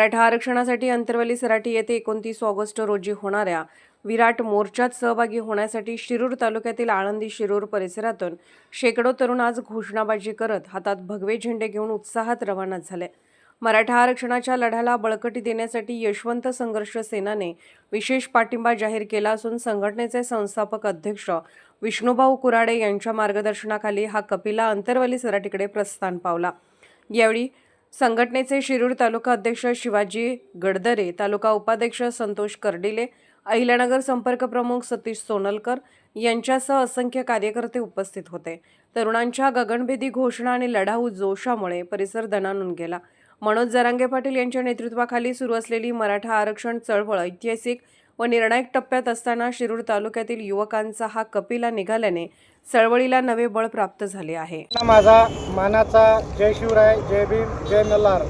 मराठा आरक्षणासाठी अंतरवली सराटी येथे एकोणतीस ऑगस्ट रोजी होणाऱ्या विराट मोर्चात सहभागी होण्यासाठी शिरूर तालुक्यातील आळंदी शिरूर परिसरातून शेकडो तरुण आज घोषणाबाजी करत हातात भगवे झेंडे घेऊन उत्साहात रवाना झाले. मराठा आरक्षणाच्या लढ्याला बळकटी देण्यासाठी यशवंत संघर्ष सेनाने विशेष पाठिंबा जाहीर केला असून संघटनेचे संस्थापक अध्यक्ष विष्णुभाऊ कुराडे यांच्या मार्गदर्शनाखाली हा कपिला अंतरवली सराटीकडे प्रस्थान पावला. यावेळी संघटनेचे शिरूर तालुका अध्यक्ष शिवाजी गडदरे तालुका उपाध्यक्ष संतोष कर्डिले अहिल्यानगर संपर्क प्रमुख सतीश सोनलकर यांच्यासह असंख्य कार्यकर्ते उपस्थित होते. तरुणांच्या गगनभेदी घोषणा आणि लढाऊ जोशामुळे परिसर दणानून गेला. मनोज जरांगे पाटील यांच्या नेतृत्वाखाली सुरू असलेली मराठा आरक्षण चळवळ ऐतिहासिक व निर्णायक टप्प्यात असताना शिरूर तालुक्यातील युवकांचा हा कपिला निघाल्याने चळवळीला नवे बळ प्राप्त झाले आहे. माझा मानाचा जय शिवराय जय भीम जय मल्हार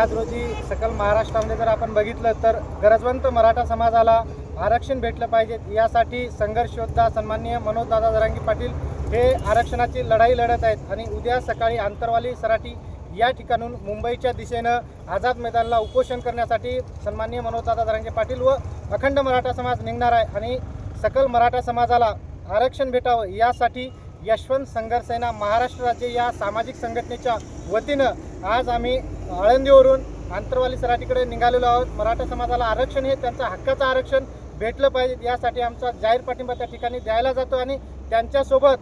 आज रोजी सकल महाराष्ट्रामध्ये जर आपण बघितलं तर गरजवंत मराठा समाजाला आरक्षण भेटलं पाहिजे यासाठी संघर्ष योद्धा सन्माननीय मनोजदादा जरांगी पाटील हे आरक्षणाची लढाई लढत आहेत. आणि उद्या सकाळी आंतरवाली सराटी या ठिकाणून मुंबईच्या दिशेनं आझाद मैदानला उपोषण करण्यासाठी सन्माननीय मनोजदादा जरांगे पाटील व अखंड मराठा समाज निघणार आहे आणि सकल मराठा समाजाला आरक्षण भेटावं यासाठी यशवंत संघर्ष सेना महाराष्ट्र राज्य या सामाजिक संघटनेच्या वतीनं आज आम्ही आळंदीवरून आंतरवाली सराटीकडे निघालेलो आहोत. मराठा समाजाला आरक्षण हे त्यांचं हक्काचं आरक्षण भेटलं पाहिजे यासाठी आमचा जाहीर पाठिंबा त्या ठिकाणी द्यायला जातो आणि त्यांच्यासोबत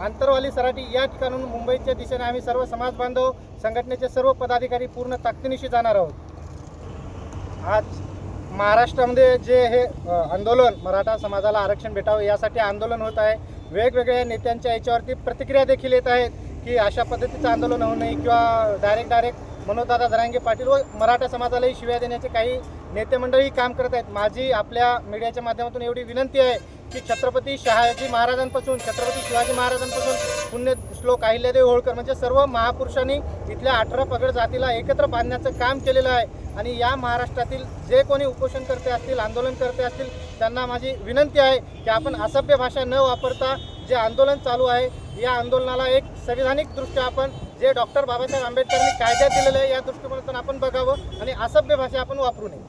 आंतरवाली सराटी या ठिकाणून मुंबईच्या दिशेने आम्ही सर्व समाज बांधव संघटनेचे सर्व पदाधिकारी पूर्ण ताकदीनिशी जाणार आहोत. आज महाराष्ट्रामध्ये जे हे आंदोलन मराठा समाजाला आरक्षण भेटावं यासाठी आंदोलन होत आहे. वेगवेगळ्या नेत्यांच्या याच्यावरती प्रतिक्रिया देखील येत आहेत की अशा पद्धतीचं आंदोलन होऊ नये किंवा डायरेक्ट डायरेक्ट मनोजदादा धरांगे पाटील व मराठा समाजालाही शिव्या देण्याचे काही नेते मंडळी काम करत आहेत. माझी आपल्या मीडियाच्या माध्यमातून एवढी विनंती आहे की छत्रपती शहाजी महाराजांपासून छत्रपती शिवाजी महाराजांपासून पुण्य श्लोक अहिल्यादेवी होळकर म्हणजे सर्व महापुरुषांनी इथल्या अठरा पगड जातीला एकत्र बांधण्याचं काम केलेलं आहे. आणि या महाराष्ट्रातील जे कोणी उपोषणकर्ते असतील आंदोलनकर्ते असतील त्यांना माझी विनंती आहे की आपण असभ्य भाषा न वापरता जे आंदोलन चालू आहे या आंदोलनाला एक संविधानिक दृष्ट्या आपण जे डॉक्टर बाबासाहेब आंबेडकरांनी कायद्यात दिलेलं आहे या दृष्टिकोनातून आपण बघावं आणि असभ्य भाषा आपण वापरू नये.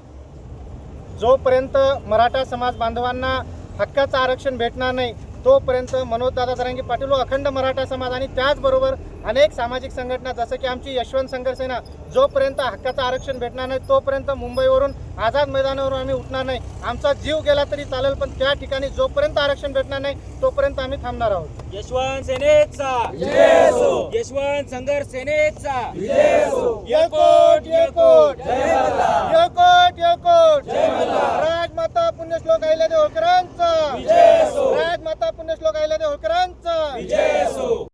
जोपर्यंत मराठा समाज बांधवांना हक्काचं आरक्षण भेटणार नाही तोपर्यंत मनोजदादा जरांगी पाटील व अखंड मराठा समाज आणि त्याचबरोबर अनेक सामाजिक संघटना जसं की आमची यशवंत संघर्ष सेना जोपर्यंत हक्काचं आरक्षण भेटणार नाही तोपर्यंत मुंबईवरून आझाद मैदानावरून आम्ही उठणार नाही. आमचा जीव गेला तरी चालेल पण त्या ठिकाणी जोपर्यंत आरक्षण भेटणार नाही तोपर्यंत आम्ही थांबणार आहोत. यशवंत सेनेचा. यशवंत संघर्ष सेनेचा. पुण्यश्लोक माता होळकरांचा. राजमाता पुण्यश्लोक अहिल्यादेव होकरांचा